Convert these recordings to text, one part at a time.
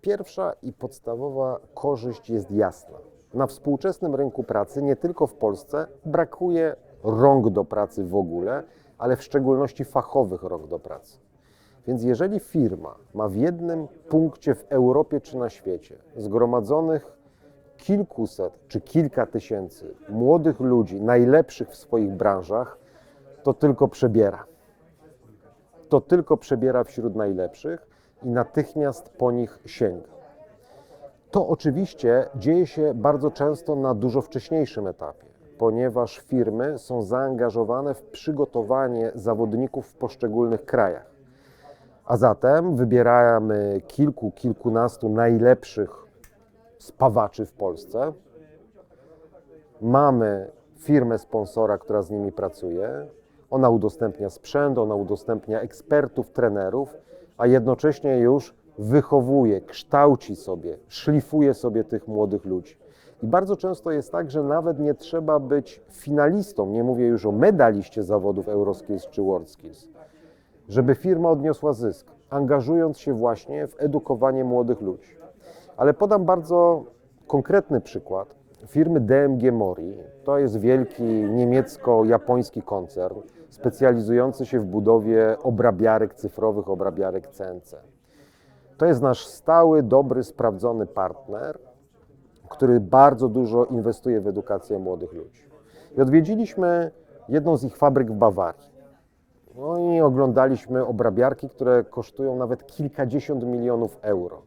Pierwsza i podstawowa korzyść jest jasna. Na współczesnym rynku pracy, nie tylko w Polsce, brakuje rąk do pracy w ogóle, ale w szczególności fachowych rąk do pracy. Więc jeżeli firma ma w jednym punkcie w Europie czy na świecie zgromadzonych kilkuset czy kilka tysięcy młodych ludzi, najlepszych w swoich branżach, to tylko przebiera. To tylko przebiera wśród najlepszych i natychmiast po nich sięga. To oczywiście dzieje się bardzo często na dużo wcześniejszym etapie, ponieważ firmy są zaangażowane w przygotowanie zawodników w poszczególnych krajach. A zatem wybieramy kilku, kilkunastu najlepszych spawaczy w Polsce. Mamy firmę sponsora, która z nimi pracuje. Ona udostępnia sprzęt, ona udostępnia ekspertów, trenerów, a jednocześnie już wychowuje, kształci sobie, szlifuje sobie tych młodych ludzi. I bardzo często jest tak, że nawet nie trzeba być finalistą, nie mówię już o medaliście zawodów Euroskills czy WorldSkills, żeby firma odniosła zysk, angażując się właśnie w edukowanie młodych ludzi. Ale podam bardzo konkretny przykład firmy DMG Mori. To jest wielki niemiecko-japoński koncern specjalizujący się w budowie obrabiarek cyfrowych, obrabiarek CNC. To jest nasz stały, dobry, sprawdzony partner, który bardzo dużo inwestuje w edukację młodych ludzi. I odwiedziliśmy jedną z ich fabryk w Bawarii. No i oglądaliśmy obrabiarki, które kosztują nawet kilkadziesiąt milionów euro.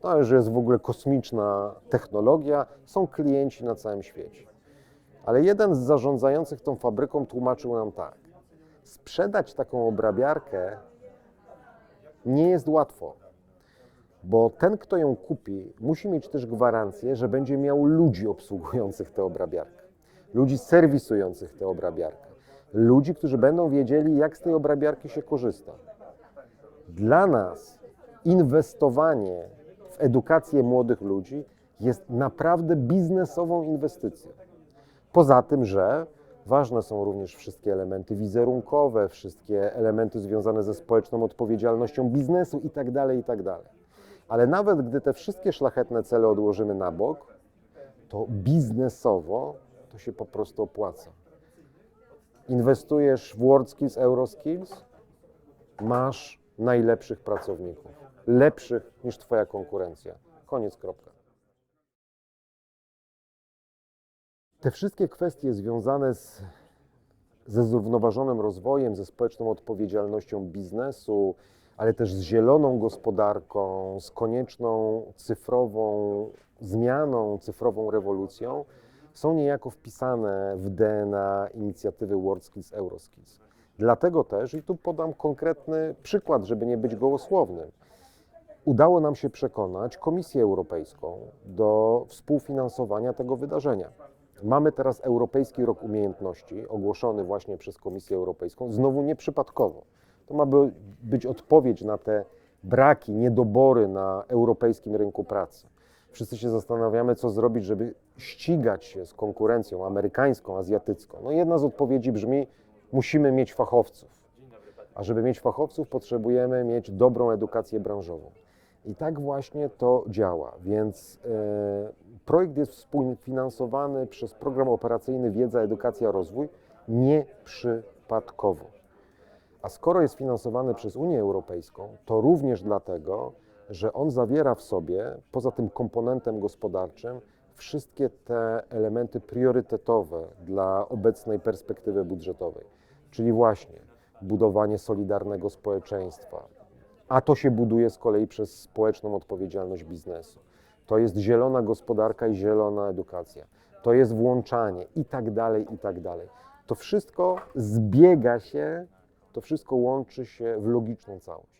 To już jest w ogóle kosmiczna technologia, są klienci na całym świecie. Ale jeden z zarządzających tą fabryką tłumaczył nam tak: sprzedać taką obrabiarkę nie jest łatwo, bo ten, kto ją kupi, musi mieć też gwarancję, że będzie miał ludzi obsługujących tę obrabiarkę, ludzi serwisujących tę obrabiarkę, ludzi, którzy będą wiedzieli, jak z tej obrabiarki się korzysta. Dla nas inwestowanie edukację młodych ludzi jest naprawdę biznesową inwestycją. Poza tym, że ważne są również wszystkie elementy wizerunkowe, wszystkie elementy związane ze społeczną odpowiedzialnością biznesu itd., itd. Ale nawet gdy te wszystkie szlachetne cele odłożymy na bok, to biznesowo to się po prostu opłaca. Inwestujesz w WorldSkills, Euroskills, masz najlepszych pracowników, lepszych niż Twoja konkurencja. Koniec, kropka. Te wszystkie kwestie związane z, ze zrównoważonym rozwojem, ze społeczną odpowiedzialnością biznesu, ale też z zieloną gospodarką, z konieczną cyfrową zmianą, cyfrową rewolucją, są niejako wpisane w DNA inicjatywy WorldSkills, Euroskills. Dlatego też, i tu podam konkretny przykład, żeby nie być gołosłownym, udało nam się przekonać Komisję Europejską do współfinansowania tego wydarzenia. Mamy teraz Europejski Rok Umiejętności, ogłoszony właśnie przez Komisję Europejską, znowu nieprzypadkowo. To ma by- być odpowiedź na te braki, niedobory na europejskim rynku pracy. Wszyscy się zastanawiamy, co zrobić, żeby ścigać się z konkurencją amerykańską, azjatycką. No jedna z odpowiedzi brzmi: musimy mieć fachowców. A żeby mieć fachowców, potrzebujemy mieć dobrą edukację branżową. I tak właśnie to działa. Więc e, projekt jest współfinansowany przez program operacyjny Wiedza, Edukacja, Rozwój nieprzypadkowo. A skoro jest finansowany przez Unię Europejską, to również dlatego, że on zawiera w sobie, poza tym komponentem gospodarczym, wszystkie te elementy priorytetowe dla obecnej perspektywy budżetowej, czyli właśnie budowanie solidarnego społeczeństwa, a to się buduje z kolei przez społeczną odpowiedzialność biznesu. To jest zielona gospodarka i zielona edukacja. To jest włączanie i tak dalej, i tak dalej. To wszystko zbiega się, to wszystko łączy się w logiczną całość.